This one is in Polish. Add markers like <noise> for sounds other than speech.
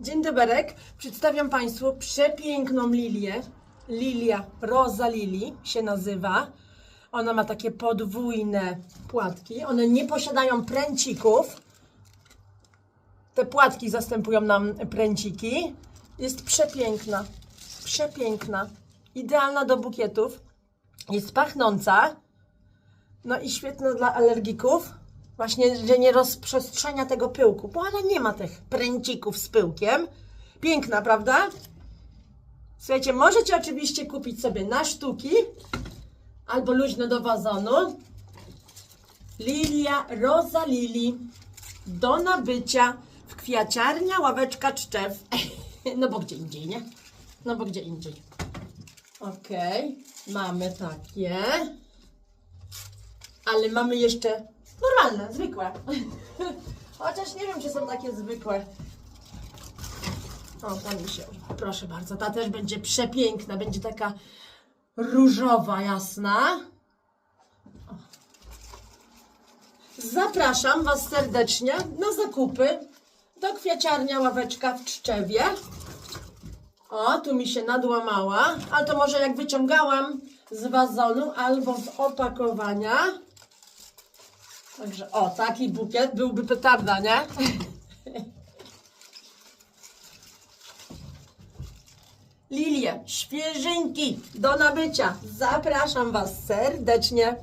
Dzień doberek. Przedstawiam Państwu przepiękną lilię. Lilia, Rosa Lili się nazywa. Ona ma takie podwójne płatki. One nie posiadają pręcików. Te płatki zastępują nam pręciki. Jest przepiękna. Przepiękna. Idealna do bukietów. Jest pachnąca. No i świetna dla alergików. Właśnie, że nie rozprzestrzenia tego pyłku, bo ona nie ma tych pręcików z pyłkiem. Piękna, prawda? Słuchajcie, możecie oczywiście kupić sobie na sztuki albo luźno do wazonu. Lilia Rosa Lili do nabycia w kwiaciarnia Ławeczka Czczew. <laughs> No bo gdzie indziej, nie? No bo gdzie indziej. Okej, mamy takie. Ale mamy jeszcze normalne, zwykłe. <laughs> Chociaż nie wiem, czy są takie zwykłe. O, ta mi się. Proszę bardzo, ta też będzie przepiękna. Będzie taka różowa, jasna. O. Zapraszam Was serdecznie na zakupy do kwiaciarnia Ławeczka w Czczewie. O, tu mi się nadłamała, ale to może jak wyciągałam z wazonu albo z opakowania. Także o, taki bukiet byłby petarda, nie? Lilie, świeżynki do nabycia. Zapraszam Was serdecznie.